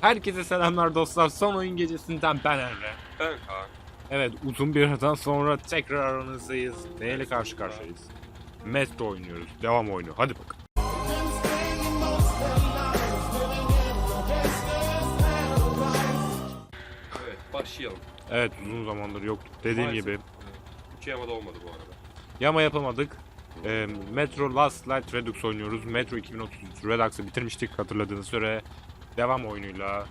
Herkese selamlar dostlar. Son oyun gecesinden ben Emre. Ben Kaan. Evet uzun bir aradan sonra tekrar aranızdayız. Neyle karşı karşıyayız? Metro oynuyoruz. Devam oyunu. Hadi bakalım. Evet başlayalım. Evet uzun zamandır yoktuk. Dediğim Maalesef. gibi. Üç yamada olmadı bu arada. Yama yapamadık. Ee, Metro Last Light Redux oynuyoruz. Metro 2033 Redux'ı bitirmiştik hatırladığınız süre. Devam oyunuyla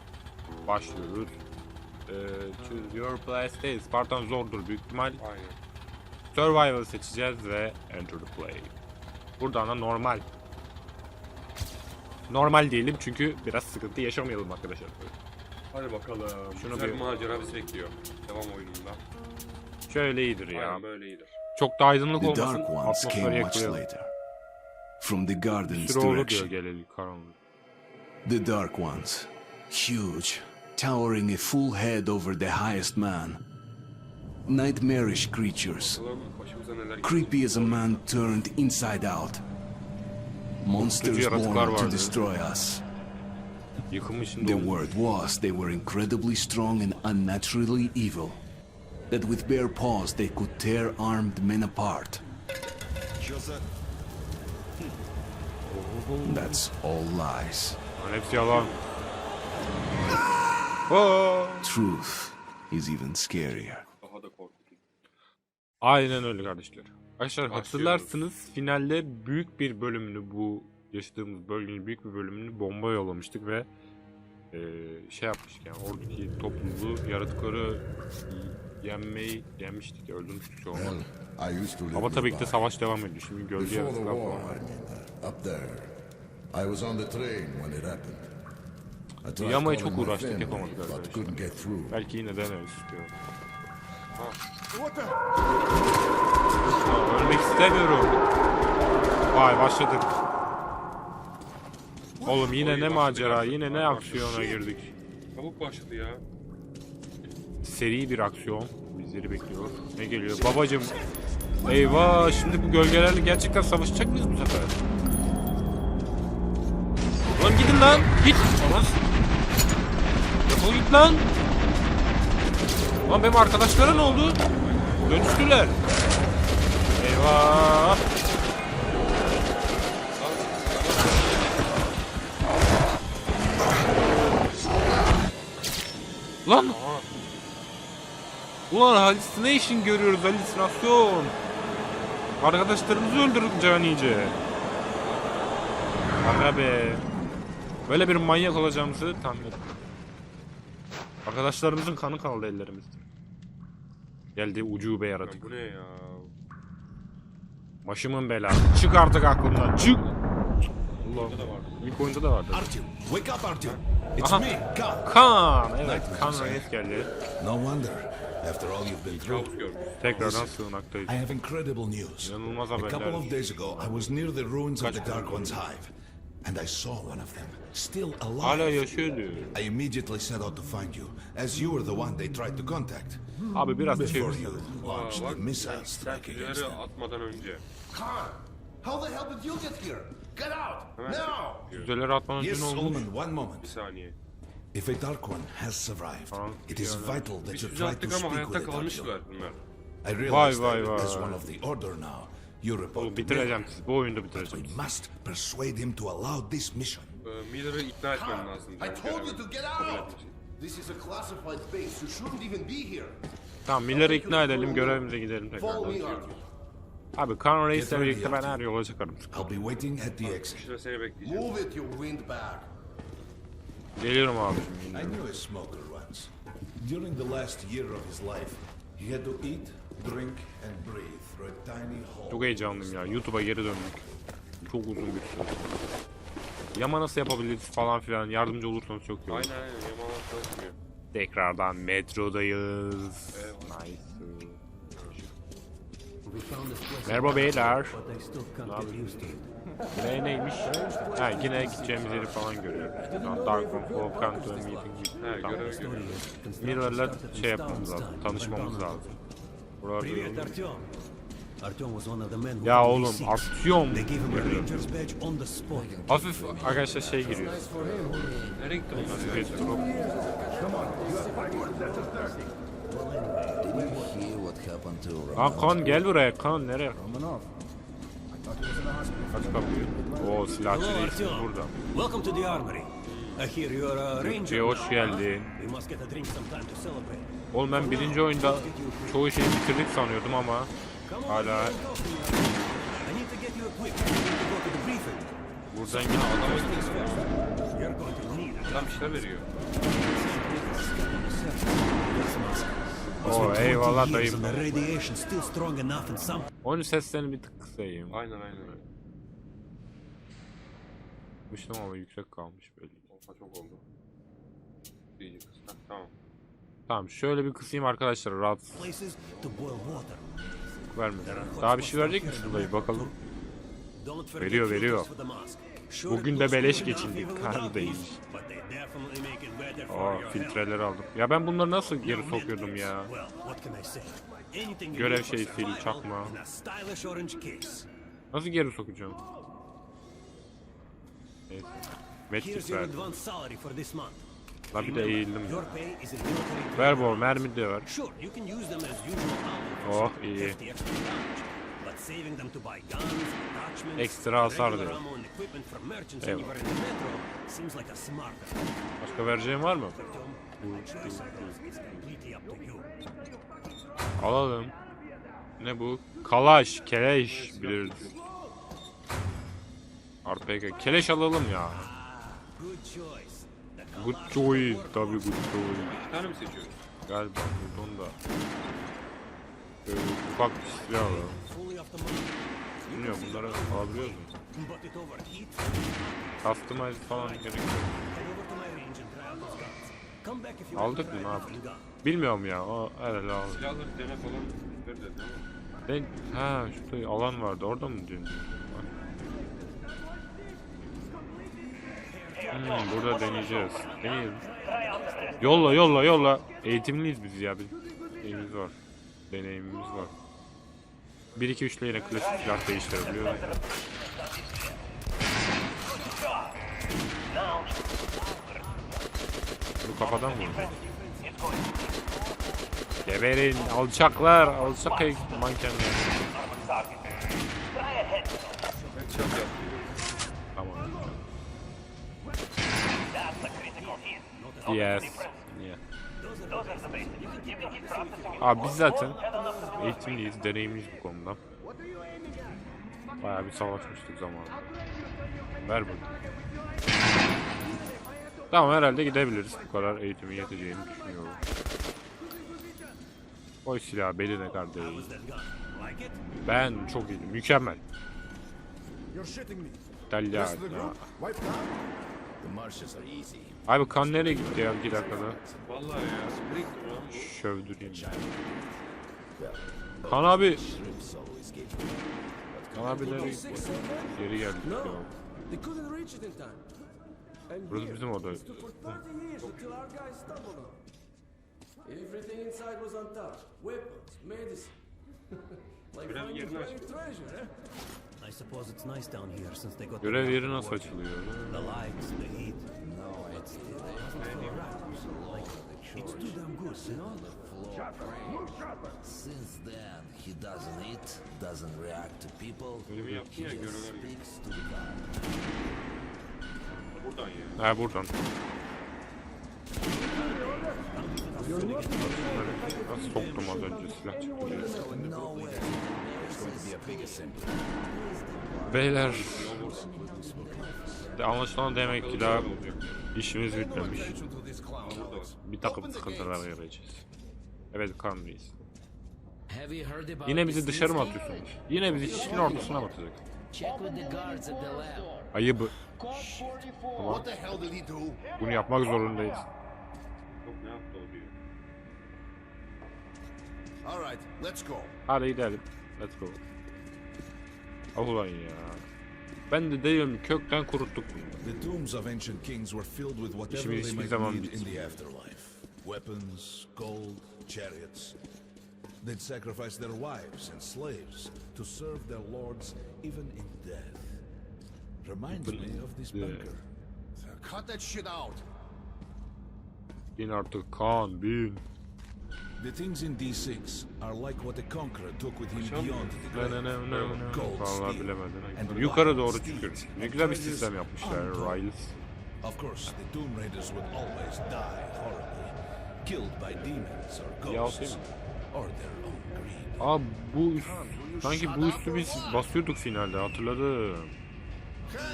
başlıyoruz. Ee, choose your place. Spartan zordur büyük ihtimal. Aynen. Survival seçeceğiz ve Enter the Play. Buradan da normal. Normal diyelim çünkü biraz sıkıntı yaşamayalım arkadaşlar. Hadi bakalım. Şunu Güzel bir- macera bizi bekliyor. Devam oyununda. Şöyle iyidir ya. Aynen böyle iyidir. Çok da aydınlık The olmasın. Dark Ones Atmosferi came much yakalayalım. later. From the garden's sürü olur diyor direction, geleli karanlık. The Dark Ones, huge, towering a full head over the highest man. Nightmarish creatures, Bakalım başımıza neler gelecek. creepy as a man turned inside out. Monsters born to destroy us. The word was they were incredibly strong and unnaturally evil. That with bare paws they could tear armed men apart. That's all lies. Lan hepsi yalan. Oo! Truth is even scarier. Daha da korkutucu. Aynen öyle kardeşler. Arkadaşlar hatırlarsınız finalde büyük bir bölümünü bu yaşadığımız bölgenin büyük bir bölümünü bomba yollamıştık ve eee, şey yapmıştık yani oradaki topluluğu yaratıkları yenmeyi yenmiştik öldürmüştük to live Ama tabii ki de savaş devam ediyor. Şimdi gölge yaratıklar falan I var. mean, up there. I was on the train when it happened. I tried Yamaya calling çok my uğraştık, family, yapamadık but arkadaşlar. couldn't get through. Belki yine? Ya, ölmek istemiyorum. Vay başladık. Oğlum yine ne macera, yine ne aksiyona girdik. Çabuk başladı ya. Seri bir aksiyon bizleri bekliyor. Ne geliyor? Babacım. Eyvah şimdi bu gölgelerle gerçekten savaşacak mıyız bu sefer? Gidin lan. Git. Aman. Defol git lan. Lan benim arkadaşlara ne oldu? Dönüştüler. Eyvah. Lan. Ulan hallucination görüyoruz halüsinasyon. Arkadaşlarımızı öldürdük canice. Aga be. Böyle bir manyak olacağımızı tahmin ettim. Arkadaşlarımızın kanı kaldı ellerimizde. Geldi ucube Ya yaratık. bu ne ya? Başımın belası. Çık artık aklımdan. Çık. Allah. İlk oyunda da vardı. Artyom, wake up, Artyom. It's Aha. me, Gal. Kan. Evet. Kan Reis geldi. No wonder. After all you've been through. Tekrardan sığınaktayız. I have incredible news. İnanılmaz A couple of days ago, I was near the ruins of the Dark One's hive, and I saw one of them, still Hala alive. yaşıyor diyor. I immediately set out to find you, as you were the one they tried to contact. Abi biraz Before çevirsin. you launched Aa, the missile strike against them. atmadan önce. Khan, how the hell did you get here? Get out! Hemen Now! Füzeleri atmadan önce Yes, ne olmuş? Omen, one moment. Bir saniye. If a Dark One has survived, Tamam, it is yani. vital that Biz you try to attık ama speak hayatta with kalmışlar bunlar. I realize Vay, that as vay. one of the Order now, report Oğlum bitireceğim sizi. Bu oyunda bitireceğim. We must persuade him to allow this mission. Ee, Miller'ı ikna etmem lazım. I told you to get out! This is a classified base. You shouldn't even be here. Tamam Miller'ı ikna edelim görevimize gidelim Follow. Abi Kaan Reis'le birlikte ben her yola çıkarım. I'll be waiting at the exit. İşte seni bekleyeceğim. Move it, you windbag. Geliyorum abi. I knew a smoker once. During the last year of his life, he had to eat, drink, and breathe Çok heyecanlıyım ya. YouTube'a geri döndük. Çok uzun bir süre. Yama nasıl yapabiliriz falan filan yardımcı olursanız çok iyi olur. Aynen aynen. Yamalar çalışmıyor. Tekrardan metrodayız. Nice. Merhaba beyler. Ne neymiş? Ha yine gideceğimiz yeri falan görüyoruz. Lan Dark One, Volkan, to a meeting. He Tamam. görüyorum. Mirror'la şey yapmamız lazım, tanışmamız lazım. Burada Ya oğlum aksiyon. They gave him a ranger's badge on the spot. Hafif arkadaşlar şey giriyor. Nereye gitti bunlar drop. Lan kan gel buraya kan nereye? Aç kapıyı. Oo silahçı Artyom. burada. Welcome to the armory. I hear you're a ranger. Türkçe'ye hoş geldin. We must get a drink sometime to celebrate. Oğlum ben birinci oyunda çoğu şeyi bitirdik sanıyordum ama hala buradan yine adam First things first. You're going to need a Adam bir şeyler veriyor. Oo eyvallah dayım. and the radiation still strong enough in some Oyunun seslerini bir tık kısayım. Aynen aynen.Mıştım ama yüksek kalmış böyle. Opa çok oldu. İyice. Heh, Tamam. Tamam şöyle bir kısayım arkadaşlar rahat vermeden. Daha bir şey verecek mi şurayı bakalım. Veriyor, veriyor. Bugün de beleş geçindik, better for Aa filtreleri aldım. Ya ben bunları nasıl geri sokuyordum ya? Görev survival çakma. Nasıl geri sokacağım? Neyse. Your verdim. La bir de eğildim. Ver bol mermi de ver. Oh, iyi. Ekstra hasar diyor. Eyvallah. Başka vereceğin var mı? You. Alalım. Ne bu? Kalaş, keleş biliriz. RPG. Keleş alalım ya. Tabii good choice. Bir tane mi seçiyoruz? Galiba buradan da. Böyle ufak bir silah money. Bilmiyorum bunları alabiliyoruz mu? Customize falan want to Aldık mı ne yaptık? Bilmiyorum ya. O herhalde aldık. Silahları dene falan ver dedi ama. Ben, ha şurada alan vardı. Orada mı diyorsun? Hmm, burada deneyeceğiz. Deneyelim. Yolla yolla yolla. Eğitimliyiz biz ya. Bir şeyimiz var. Deneyimimiz var. 1 2 3 ile klasik silah değiştirebiliyoruz. Bu kafadan vurdu? Geberin alçaklar, alçak mankenler. Headshot yaptı. Yes. Yeah. Abi biz zaten eğitimliyiz, deneyimliyiz bu konuda. Bayağı bir savaşmıştık zamanında. Ver bunu. Tamam herhalde gidebiliriz. Bu kadar eğitimi yeteceğini düşünüyorum. Oy silah beline kardeşim. Ben çok iyiydim. Mükemmel. You're Abi kan nereye gitti ya 2 dakikada? Vallahi ya. Lan. Şövdüreyim. Kan abi. Kan abi nereye gitti? Geri geldik ya. Burası bizim oda. it took for 30 years until our guys stumbled on it. Everything inside was untouched. Weapons, medicine. like finding yerini buried açtı. treasure, eh? Görev yeri nasıl açılıyor? The lights, the heat. No, it's too damn good, you know? Since then, he doesn't eat, doesn't react to people. Ya görevler. Speaks to the God. Buradan ya. Ha buradan. Nasıl soktum az önce silah çıktı diye. Beyler. Anlaşılan demek ki daha işimiz bitmemiş. Bir takım sıkıntılar göreceğiz. Evet heard about Yine bizi dışarı mı atıyorsunuz? Yine bizi çişin ortasına mı atacak? Ayıbı. Do? Bunu yapmak zorundayız. Hadi gidelim. Let's go. Ah ulan ya. Ben de diyorum kökten kuruttuk bunu. The tombs of ancient kings were filled with whatever they might zaman need in the afterlife. Weapons, gold, chariots. They'd sacrifice their wives and slaves to serve their lords even in death. Reminds me of this Yeah. bunker. Cut that shit out. Bin artık Kaan bin. The things in D6 are like what the Conqueror took with him beyond the grave. ne ne ne ne. Gold Vallahi steel bilemedim. and Yukarı doğru çıkıyoruz. Ne güzel bir sistem yapmışlar untold. Riles. Of course, the Doom Raiders would always die horribly, killed by demons or Ya, ghosts, değil mi? or their own greed. Aa bu üst, sanki bu üstü biz basıyorduk finalde hatırladım.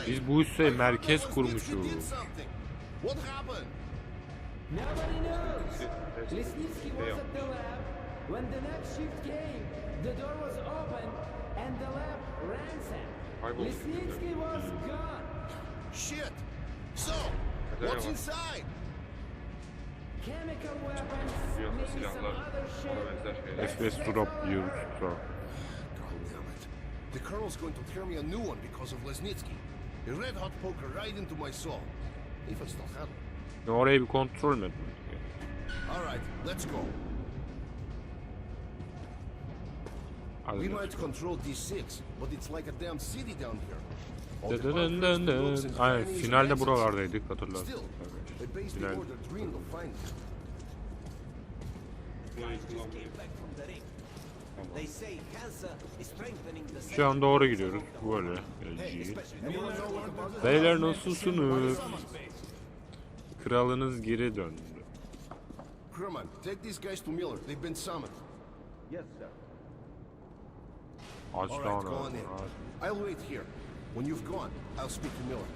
Biz bu üste merkez Lesnitsky kurmuşuz. What happened? Nobody knows. Lesnitsky was at the lab. When the next shift came, the door was open and the lab ransacked. Kaybolmuş. Lesnitsky was gone. Shit. So, what's inside? Chemical weapons, Silahlı maybe some silahlar, other shit. benzer şeyler. FPS drop yiyoruz. Sonra. God damn it. The colonel's going to tear me a new one because of Lesnitsky. A red hot poker right into my soul. If I still have it. Ya Orayı bir kontrol mü etmedik? All right, let's go. We might control D6, but it's like a damn city down here. And finalde buralardaydık hatırlarsın. Final. Şu an doğru gidiyoruz. Böyle. Beyler nasılsınız? Kralınız geri döndü. Crewman, take these guys to Miller. They've been summoned. Yes sir. Aç All lan right, go on in. I'll wait here. When you've gone, I'll speak to Miller.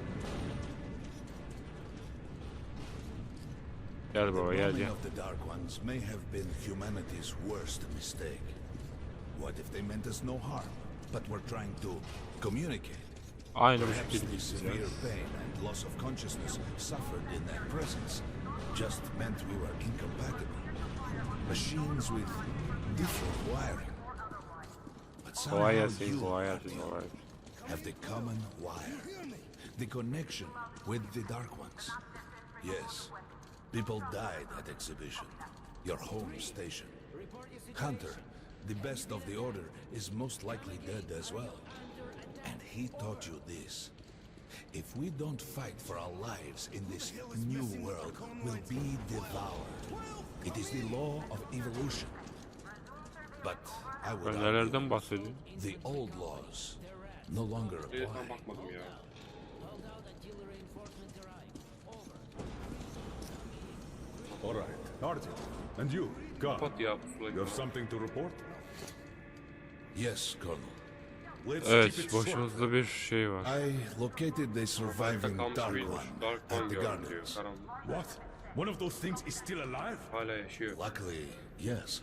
Gel baba The gel gel. of the Dark Ones may have been humanity's worst mistake. What if they meant us no harm, but were trying to communicate? Aynı bu Perhaps şekilde the severe gideceğiz. pain and loss of consciousness suffered in their presence just meant we were incompatible. Machines with different wiring. But somehow gelsin, you, Artyom, kolay have the common wire. The connection with the Dark Ones. Yes, people died at exhibition. Your home station. Hunter, the best of the Order, is most likely dead as well. And he taught you this. If we don't fight for our lives in this new world, we'll be devoured. It is the law of evolution. But I would Ben argue the old laws no longer apply. bakmadım ya. All right. Artyom, and you, God, Kapat ya pusulayı. you have something to report? Yes, Colonel. Evet başımızda bir şey var. I located the surviving Dark. One Dark at the. Gardens. What? One of those things is still alive? Hala yaşıyor. Luckily, yes.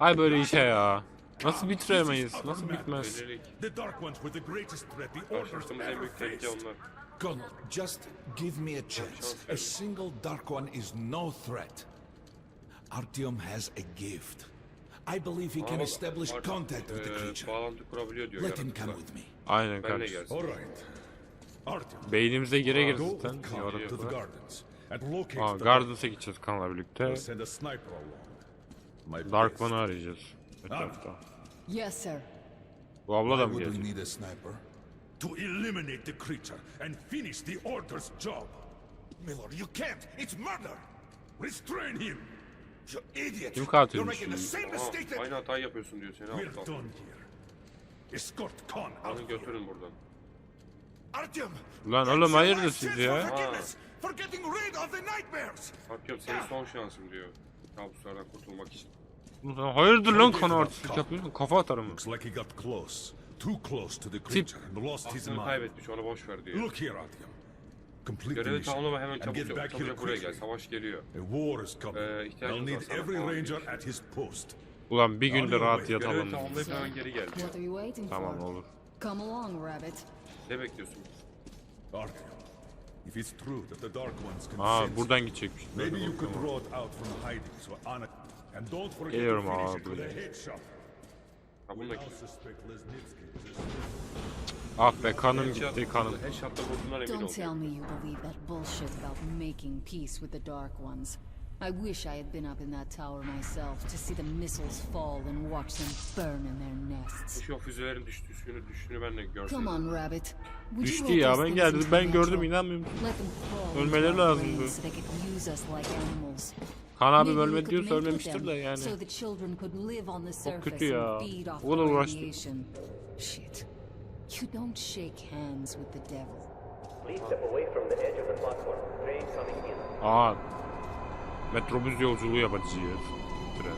Ay böyle işe ya. Nasıl bitiremeyiz? Nasıl bitmez? The Dark Ones were the greatest threat the Order's ever faced. Colonel, just give me a chance. A single Dark One is no threat. Artyom has a gift. I believe he can establish contact with the eee, creature. Bağlantı kurabiliyor diyor Let him come yaratıkla. with me. Aynen Benle kardeşim. gelsin. All right. Artyom, Beynimize gire go girdi zaten with Khan to the yaratıklar. Gardens and locate Aa the Gardens'a gideceğiz Kan'la birlikte. We'll send a sniper along. My Dark. One'ı arayacağız. Etrafta. Yes, sir. Bu abla da mı would we gelecek? need a sniper? To eliminate the creature and finish the Order's job. Miller, you can't. It's murder. Restrain him. Kim katilmiş You're making the şimdi? same Aha, mistake that aynı hatayı yapıyorsun diyor seni We're aptal. done here. Escort Khan out Onu götürün buradan. Lan oğlum hayırdır siz ya? Artyom senin son şansın diyor. Kabuslardan kurtulmak için. Sen hayırdır lan kanı artistlik yapıyorsun? Kafa atarım. Looks like he got close. Too close to the creature and lost his Aklını mind. kaybetmiş onu boş ver diyor. Look here, Artyom. Complete the Görevi mission tamamlama hemen and çabuk get back here Çabucak buraya gel. quickly. Savaş geliyor. A war is coming. Ee, ihtiyacımız I'll var need sana. every Tamam, ranger at his post. Ulan bir günde rahat Görevi yatalım. tamamlayıp hemen geri gel diyor. What are you waiting Tamam for? olur. Come along, Rabbit. Ne bekliyorsun? Artyom, if it's true that the Dark Ones can Aa sense buradan gidecekmiş. Maybe you could draw it out from hiding so Anna... And don't forget Geliyorum to finish abi, it with a headshot. Ha bununla I'll suspect Lesnitsky is a Ah be kanım gitti kanım. Headshot'ta emin. Don't tell me you believe that bullshit about making peace with the Dark Ones. I wish I had been up in that tower myself to see the missiles fall and watch them burn in their nests. Şu füzelerin düştüğünü düştüğünü ben de gördüm. Come on, Rabbit. Düştü ya ben geldim ben gördüm metro? inanmıyor musun? Let them crawl Ölmeleri lazımdı. Kaan abi with ölmemiştir them de yani. Surface kötü ya. O kadar radiation. Shit. You don't shake hands with the devil. Please step away from the edge of the platform. Train coming in. Aa. Metrobüs yolculuğu yapacağız. Tren.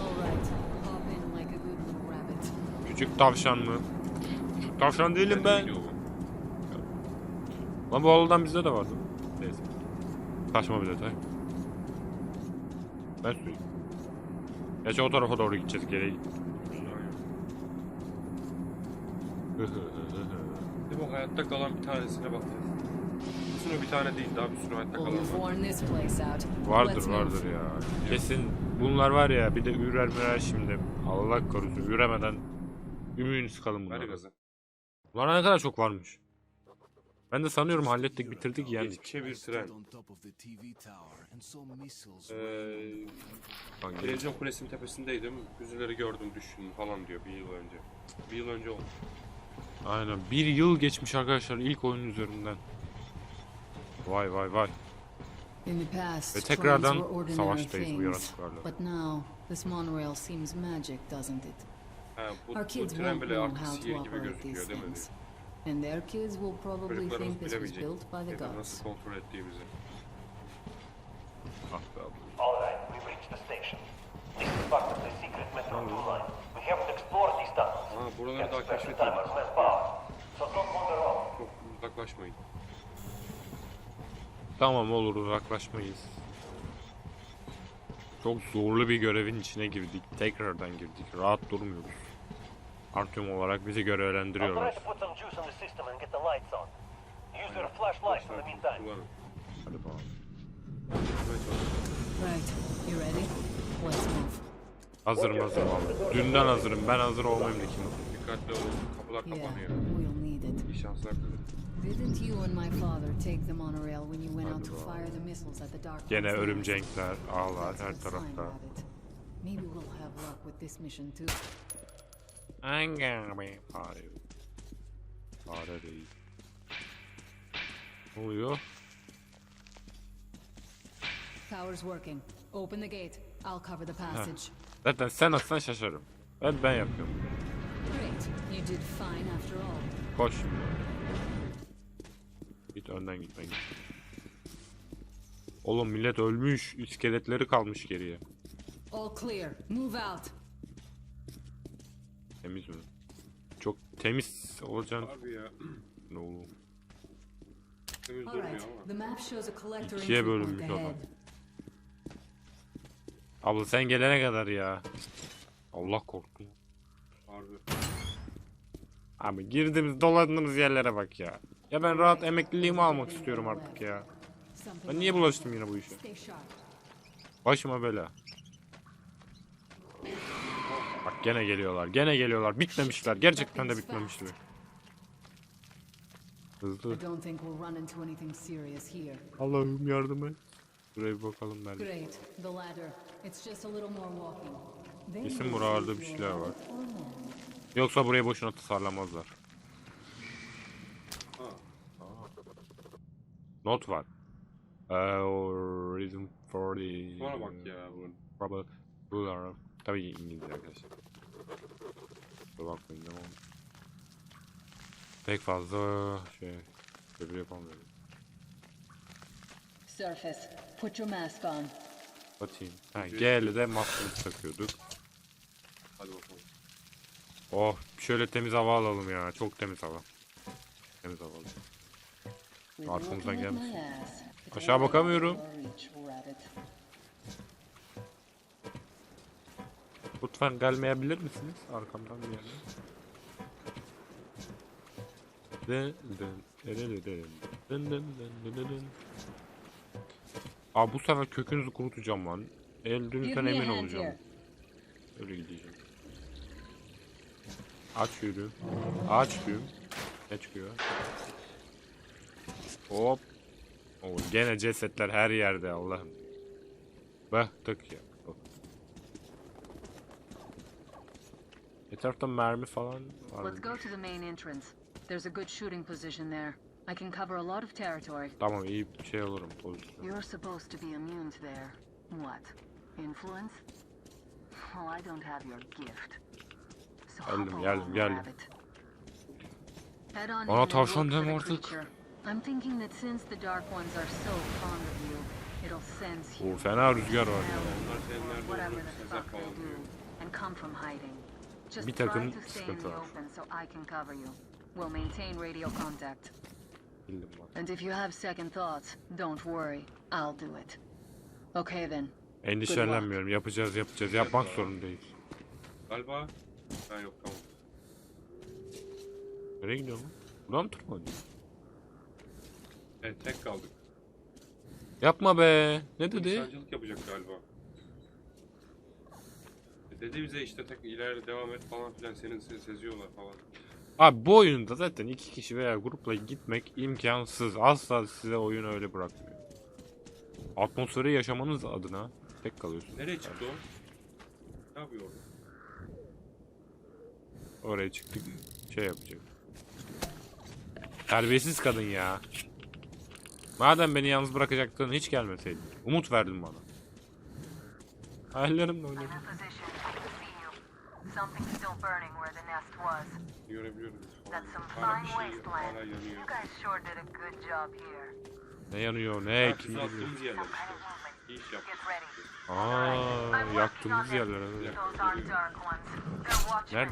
All right. Hop in like a good little rabbit. Küçük tavşan mı? Küçük tavşan değilim ben. Lan bu oğuldan bizde de vardı. Neyse. Saçma bir detay. Ben süreyim. Gerçi o tarafa doğru gideceğiz geri. Bir bak hayatta kalan bir tanesine bak. Bir sürü bir tane değil daha bir sürü hayatta kalan var. vardır vardır ya. Kesin bunlar var ya bir de ürer mürer şimdi. Allah korusun üremeden ümüğünü sıkalım Ver bunları. gazı. Bunlara ne kadar çok varmış. Ben de sanıyorum hallettik bitirdik yani. Geçmişe bir tren. Ee, Hangi? televizyon kulesinin tepesindeydim. Füzeleri gördüm düştün falan diyor bir yıl önce. Bir yıl önce olmuş. Aynen bir yıl geçmiş arkadaşlar ilk oyun üzerinden. Vay vay vay. In the past, Ve tekrardan savaştayız bu yaratıklarla. But now, this monorail seems magic, doesn't it? Ha, bu, Our bu kids tren won't bile artık sihir gibi gözüküyor değil mi? And their kids will probably think this was built by the gods. nasıl kontrol ettiğimizi. Ah be abi. All right, we've reached the station. This is part of the secret Metro 2 line. We have to explore these tunnels. Ha buraları daha keşfetmedik. Çok uzaklaşmayın. Tamam olur uzaklaşmayız. Çok zorlu bir görevin içine girdik. Tekrardan girdik. Rahat durmuyoruz. Artyom olarak bizi görevlendiriyorlar. Hadi bakalım. Hazırım hazırım abi. Dünden hazırım. Ben hazır olmayayım da kim? Dikkatli olun. Kapılar Yeah, kapanıyor. we'll need it. İyi şanslar dilerim. Didn't you and my father take the monorail when you went out to fire the missiles at the Dark Gene örümcekler, ağlar her tarafta. Maybe we'll have luck with this mission too. Hangi fare? Fare değil. Ne oluyor? Tower's working. Open the gate. I'll cover the passage. Zaten sen atsan şaşarım. Evet ben yapıyorum. Great. You did fine after all. Koş şimdi. Git önden git ben git. Oğlum millet ölmüş. İskeletleri kalmış geriye. All clear. Move out. Temiz mi? Çok temiz olacaksın. Abi ya. Ne oğlum? Temiz durmuyor ama. İkiye bölünmüş adam. Abla sen gelene kadar ya. Allah korktum. Harbi. Abi girdiğimiz dolandığımız yerlere bak ya. Ya ben rahat emekliliğimi almak istiyorum artık ya. Ben niye bulaştım yine bu işe? Başıma bela. Bak gene geliyorlar. Gene geliyorlar. Bitmemişler. Gerçekten de bitmemişler. Hızlı. Allah'ım yardım et. Buraya bir bakalım belki. Kesin buralarda bir şeyler var. Yoksa burayı boşuna tasarlamazlar. Ha. Not var. Uh, reason for the... Sonra bak ya bunun. Probably ruler. Tabii İngilizce arkadaşlar. Kusura bakmayın ama. Pek fazla şey öbür yapamıyorum. Surface. Put your mask on. Atayım. Ha, G'li maskemizi takıyorduk. Hadi bakalım. Oh şöyle temiz hava alalım ya. Çok temiz hava. Temiz hava alalım. Arkamızdan gelmesin. Aşağı bakamıyorum. Lütfen gelmeyebilir misiniz? Arkamdan bir yerden. Aa bu sefer kökünüzü kurutacağım lan. Öldüğünüzden emin olacağım. Öyle gideceğim. Aç yürü. Aç düğüm. Ne çıkıyor? Hop. Oo, gene cesetler her yerde Allah'ım. Baktık ya. Oh. Etrafta mermi falan var. Let's go to the main entrance. There's a good shooting position there. I can cover a lot of territory. Tamam iyi bir şey olurum pozisyon. You're supposed to be immune their what? Influence? Well, I don't have your gift. Geldim, geldim, geldim. Bana tavşan deme artık. Oo, fena rüzgar var. Just Bir takım sıkıntı var. And if you have second thoughts, don't worry. I'll do it. Okay then. Endişelenmiyorum. Yapacağız yapacağız. Yapmak zorundayız. Galiba. Ha yok tamam. Nereye gidiyorsun? Buradan mı tırmanıyor? Evet tek kaldık. Yapma be. Ne dedi? İnsancılık yapacak galiba. E dedi bize işte tek ileri devam et falan filan senin seni seziyorlar falan. Abi bu oyunda zaten iki kişi veya grupla gitmek imkansız. Asla size oyun öyle bırakmıyor. Atmosferi yaşamanız adına tek kalıyorsun. Nereye çıktı o? Ne yapıyor orada? Oraya çıktık. Şey yapacak. Terbiyesiz kadın ya. Madem beni yalnız bırakacaktın hiç gelmeseydin. Umut verdin bana. Hayallerimle oynadım. Görebiliyoruz Hala bir şey hala yanıyor. Ne yanıyor ne kim tuzağa İyi iş yaptık. Aaa yaktığımız yerler evet. Nerede? Boş yer.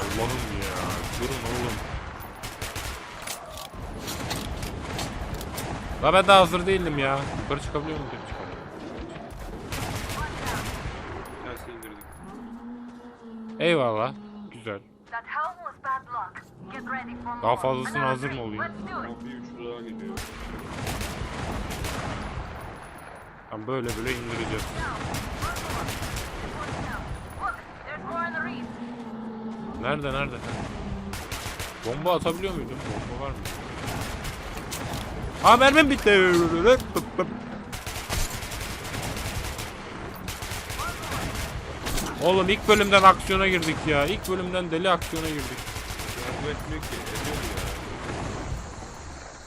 Allah'ım ya. Durun oğlum. La ben daha hazır değildim ya. Yukarı çıkabiliyor muyum? Çıkamıyorum. İndirdik. Eyvallah. Güzel. Daha fazlasına hazır mı olayım? Bir üçlü daha. Ben böyle böyle indireceğiz. Look, there's more in the reef. Nerede nerede? Bomba atabiliyor muydum? Bomba var mı? Aa mermim bitti. Oğlum ilk bölümden aksiyona girdik ya. İlk bölümden deli aksiyona girdik. Yardım etmiyor ki. Ediyor mu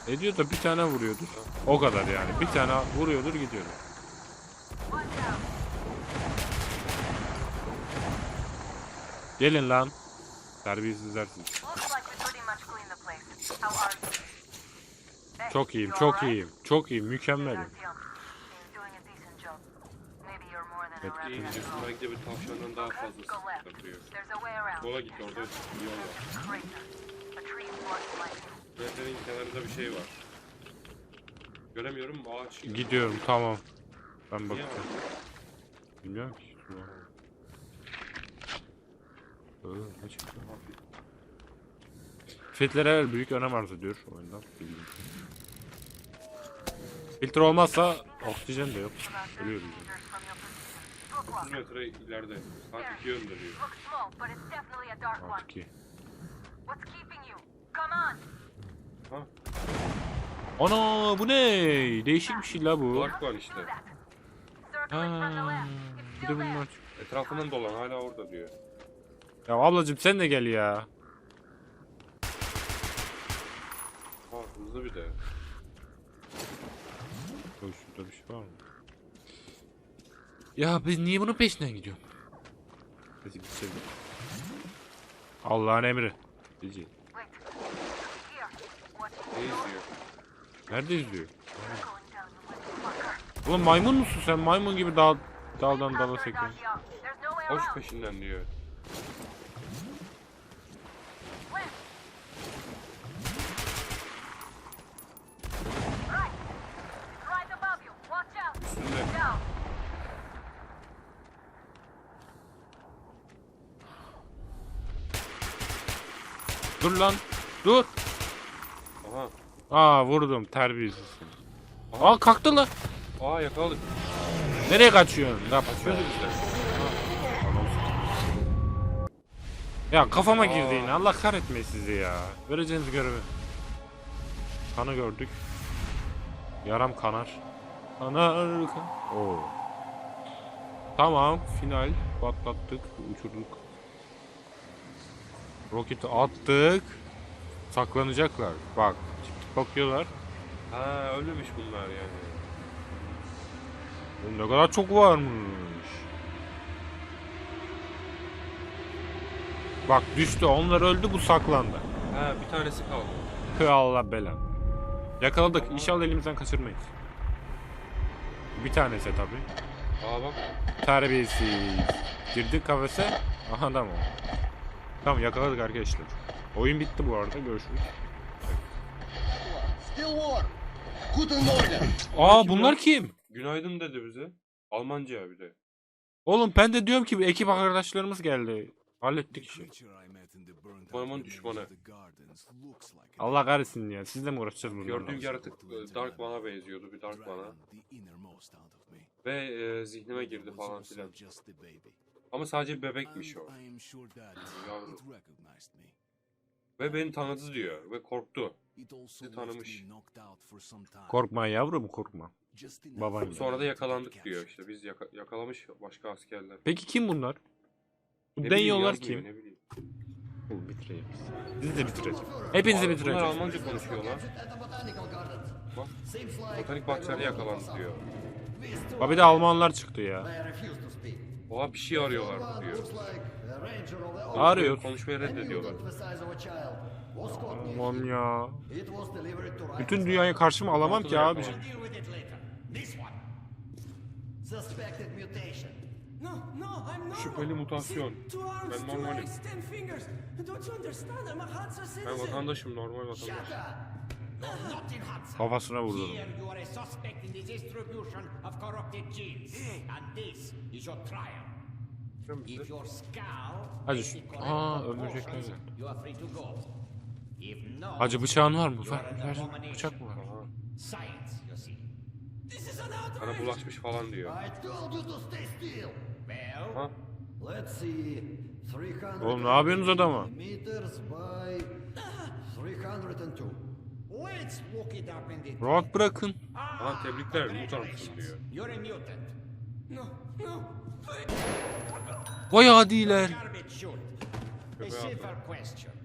ya? Ediyor da bir tane vuruyordur. O kadar yani. Bir tane vuruyordur gidiyor. Gelin lan. Terbiyesizler siz. Çok iyiyim, çok iyiyim. Çok iyiyim, mükemmelim. Belki de bir tavşandan daha fazla sıkıntıyor. There's a way around. Sola git orada bir yol var. Crater'in kenarında bir şey var. Göremiyorum ağaç. Gidiyorum, tamam. Ben bakacağım. Bilmiyorum ki. Ne çıktı? Büyük önem arz ediyor bildiğim. Filtre olmazsa oksijen de yok. Ölüyoruz yani. 30 metre ileride. Saat 2 yönde diyor. Looks small, but it's definitely a dark one. Artık iyi. What's keeping you? Come on. Ha? Ana bu ne? Değişik bir şey la bu. Dark var işte. Ha, bir de bunlar. Etrafından dolan hala orada diyor. Ya ablacım sen de gel ya. Hızlı bir de. Dur şurada bir şey var mı? Ya ben niye bunun peşinden gidiyorum? Hadi gitselim. Allah'ın emri. Watch Ne izliyor? Nerede izliyor? Ulan maymun musun sen? Maymun gibi dal daldan dala sekiyorsun. Around. peşinden diyor. Right. Right above you. Watch out. Üstünde. Down. Dur lan. Dur. Aha. Aa vurdum terbiyesiz. Aa kalktı lan. Aa yakaladık. Nereye kaçıyorsun? Ne yapıyorsun? Ya kafama girdi yine. Allah kahretmeyin sizi ya. Vereceğiniz görevi. Kanı gördük. Yaram kanar. Kanar. kan- Oo. Tamam final patlattık uçurduk. Roketi attık. Saklanacaklar. Bak tip tip bakıyorlar. Ha ölmemiş bunlar yani. Oğlum ne kadar çok varmış. Bak düştü onlar öldü bu saklandı. Ha bir tanesi kaldı. Hı Allah belan. Yakaladık. İnşallah elimizden kaçırmayız. Bir tanesi tabi. Aa bak. Terbiyesiz. Girdik kafese. Aha tamam. Tamam yakaladık arkadaşlar. Oyun bitti bu arada. Görüşürüz. Aa bunlar kim? Günaydın dedi bize. Almanca bir de. Oğlum ben de diyorum ki ekip arkadaşlarımız geldi. Hallettik işi. Maymun düşmanı. Allah kahretsin ya. Sizle mi uğraşacağız bunlarla? Gördüğüm yaratık e, Dark One'a benziyordu. Bir Dark One'a. Ve e, zihnime girdi falan filan. Ama sadece bebekmiş o. Yavru. Ve beni tanıdı diyor. Ve korktu. Bizi tanımış. Korkma yavrum korkma. Baban. Sonra da yakalandık diyor işte. Biz yaka- yakalamış başka askerler. Peki kim bunlar? Bu yazmıyor, kim? Ne bileyim. Bu bitirelim. Sizi de bitirelim. Hepinizi Bunlar bitireceğim. Almanca konuşuyorlar. Bak. Botanik bahçede yakalandı diyor. Ha bir de Almanlar çıktı ya. Oha bir şey arıyorlar diyor. Arıyor. Konuşmayı reddediyorlar. Aman ya. Bütün dünyayı karşıma alamam ki abiciğim. Şüpheli mutasyon. Ben normalim. Ben vatandaşım normal vatandaş. Kafasına vurdum. Here you are a suspect in the distribution of corrupted genes. And this is your trial. If your skull Hacı is şu- Aa, öldürecekler ya. You are free to go. If not, Hacı bıçağın var mı? Ver, ver. Bıçak mı var? Science, you see. This is an Bana outrage. bulaşmış falan diyor. I told you to stay still. Well, Ha? let's see. 300 Oğlum ne yapıyorsunuz adama? Rahat bırakın. Falan tebrikler mutansın diyor. You're a mutant. No, no. Vay adiler.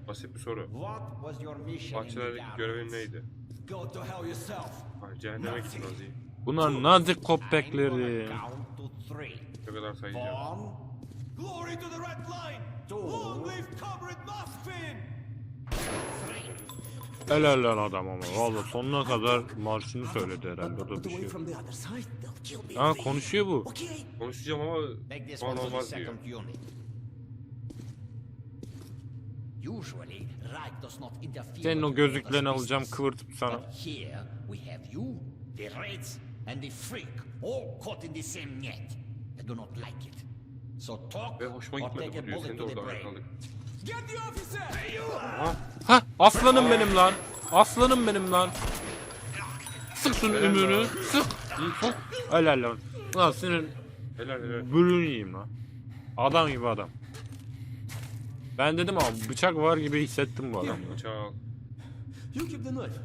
Basit bir soru. Bahçelerdeki görevin neydi? Ay, cehenneme git Nazi. Bunlar to three. Ne kadar sayacağım. Glory to the red line. Long live Comrade Moskvin. Helal lan adam ama. Valla sonuna kadar marşını söyledi herhalde. O da bir şey yok. Ha konuşuyor bu. Konuşacağım ama bana olmaz diyor. Senin o gözlüklerini alacağım kıvırtıp sana. But here we have you, the Reds, and the Freak, all caught in the same net. I do not like it. So talk Ve hoşuma or gitmedi take a bu diyor. bullet Seni de to the orada brain. yakaladık. Get the officer. Hey you. Ha aslanım benim lan. Aslanım benim lan. Sık şunu ümüğünü. Sık. Sık. Helal lan. Lan senin Helal helal. bölüğünü yiyeyim lan. Adam gibi adam. Ben dedim ama bıçak var gibi hissettim bu adamı. Bıçağı al. You keep the knife.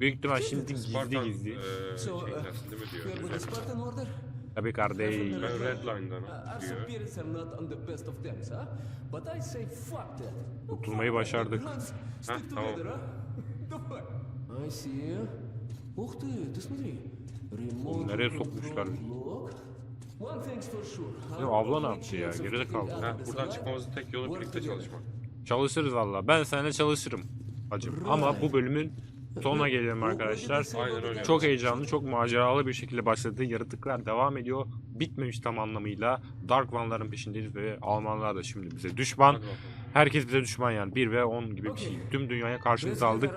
Büyük ihtimal şimdi gizli Spartan gizli. eee So, uh, şeydensin değil mi diyor. you are with the Spartan order? Tabii kardeş. Ben Redline'dan Uh, our diyor. superiors are not on the best of terms, huh? But I say fuck that. Kurtulmayı başardık. Hands, Ha stick tamam. together, huh? Давай. I see. Ух ты, ты смотри. Remote nereye control sokmuşlar? lock. One thing's for sure. Ya abla ne yaptı ya? Geride kaldı. Ha, buradan çıkmamızın tek yolu birlikte çalışmak. Çalışırız valla. Ben seninle çalışırım. Hacım. Ama bu bölümün sonuna gelelim arkadaşlar. Aynen öyle. Çok heyecanlı, çok maceralı bir şekilde başladı. Yaratıklar devam ediyor. Bitmemiş tam anlamıyla. Dark One'ların peşindeyiz ve Almanlar da şimdi bize düşman. Herkes bize düşman yani. 1 ve 10 gibi bir şey. Tüm dünyaya karşımıza aldık.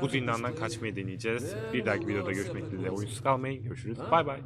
Bu zindandan kaçmayı deneyeceğiz. Bir dahaki videoda görüşmek dileğiyle. Oyunsuz kalmayın. Görüşürüz. Bay bay.